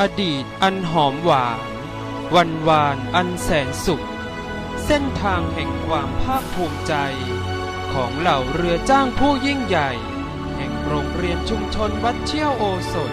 อดีตอันหอมหวาน วันวานอันแสนสุข เส้นทางแห่งความภาคภูมิใจ ของเหล่าเรือจ้างผู้ยิ่งใหญ่ แห่งโรงเรียนชุมชนวัดเชี่ยวโอสถ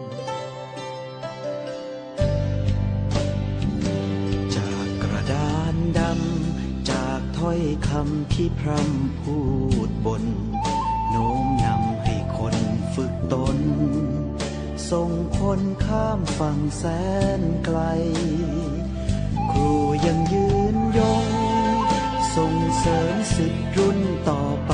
คำที่พร่ำพูดบน โน้มนำให้คนฝึกตน ส่งคนข้ามฝั่งแสนไกล ครูยังยืนยง ส่งเสริมสิทธิรุ่นต่อไป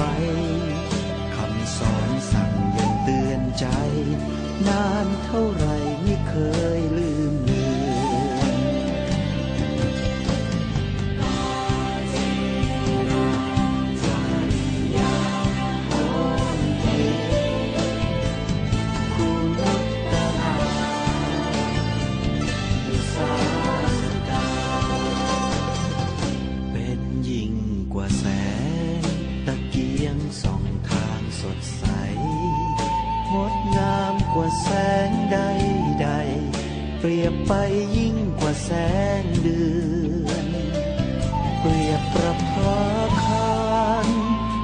ยบไปยิ่งกว่าแสงเดือน เปรียบประภาคาร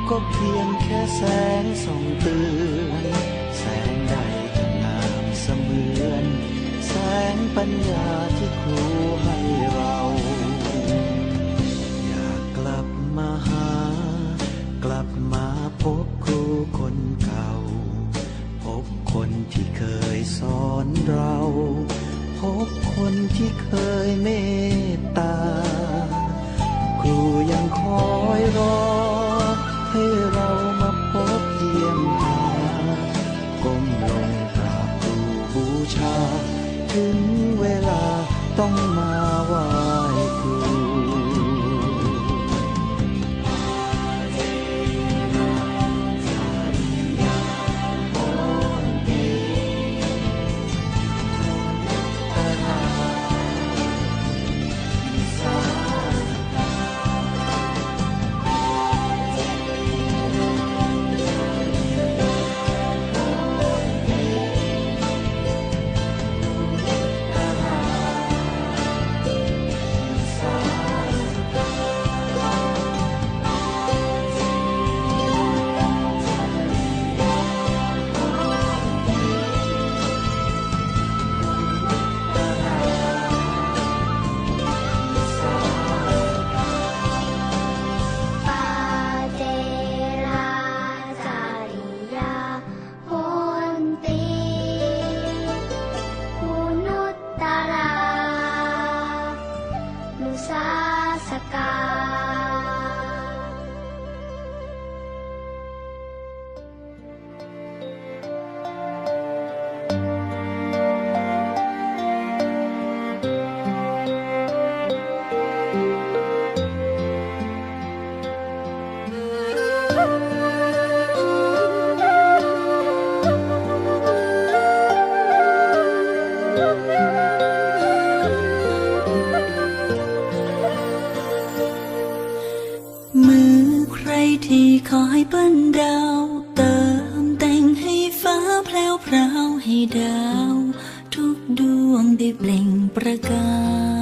ก็เพียงแค่แสงส่องเตือนแสงใดจะงามเสมือน แสงปัญญาที่ครูให้เรา อยากกลับมาหา กลับมาพบครูคนเก่า พบคนที่เคยสอนเรา บคนที่เคยเมตตา ครูยังคอยรอ ให้เรามาพบเยี่ยมหาก้มลงกราบครูบูชา ถึงเวลาต้องมาว่า ทีขอให้เปิ้นดาว เติมแต่งให้ฟ้าแพรวพราวให้ดาว ทุกดวงได้เปล่งประกาย